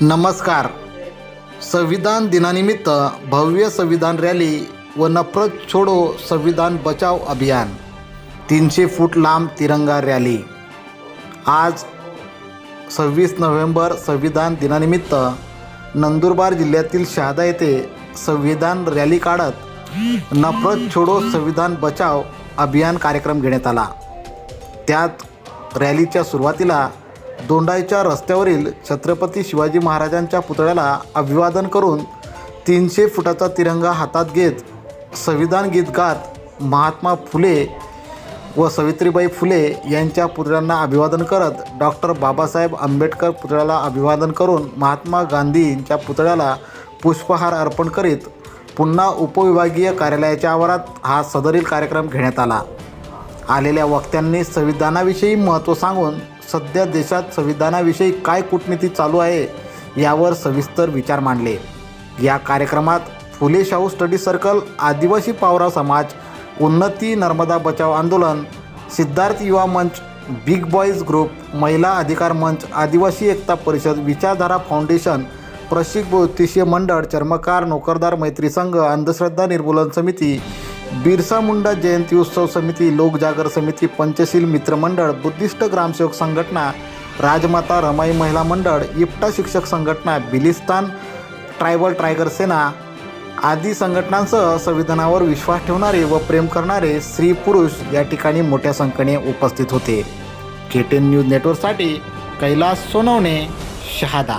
नमस्कार. संविधान दिनानिमित्त भव्य संविधान रॅली व नफरत छोडो संविधान बचाव अभियान. तीनशे फूट लांब तिरंगा रॅली. आज सव्वीस नोव्हेंबर संविधान दिनानिमित्त नंदुरबार जिल्ह्यातील शहादा येथे संविधान रॅली काढत नफरत छोडो संविधान बचाव अभियान कार्यक्रम घेण्यात आला. त्यात रॅलीच्या सुरुवातीला दोंडाईच्या रस्त्यावरील छत्रपती शिवाजी महाराजांच्या पुतळ्याला अभिवादन करून तीनशे फुटाचा तिरंगा हातात घेत संविधान गीत गात महात्मा फुले व सावित्रीबाई फुले यांच्या पुतळ्यांना अभिवादन करत डॉक्टर बाबासाहेब आंबेडकर पुतळ्याला अभिवादन करून महात्मा गांधींच्या पुतळ्याला पुष्पहार अर्पण करीत पुन्हा उपविभागीय कार्यालयाच्या आवारात हा सदरील कार्यक्रम घेण्यात आला. आलेल्या वक्त्यांनी संविधानाविषयी महत्त्व सांगून सध्या देशात संविधानाविषयी काय कूटनीती चालू आहे यावर सविस्तर विचार मांडले. या कार्यक्रमात फुले शाहू स्टडी सर्कल आदिवासी पावरा समाज उन्नती नर्मदा बचाव आंदोलन सिद्धार्थ युवा मंच बिग बॉईज ग्रुप महिला अधिकार मंच आदिवासी एकता परिषद विचारधारा फाउंडेशन प्रशिक ज्योतिषीय मंडळ चर्मकार नोकरदार मैत्री संघ अंधश्रद्धा निर्मूलन समिती बिरसा मुंडा जयंती उत्सव समिती लोकजागर समिती पंचशील मित्रमंडळ बुद्धिस्ट ग्रामसेवक संघटना राजमाता रमाई महिला मंडळ इप्टा शिक्षक संघटना बिलिस्तान ट्रायबल टायगर सेना आदी संघटनांसह संविधानावर विश्वास ठेवणारे व प्रेम करणारे स्त्री पुरुष या ठिकाणी मोठ्या संख्येने उपस्थित होते. के टेन न्यूज नेटवर्कसाठी कैलास सोनवणे शहादा.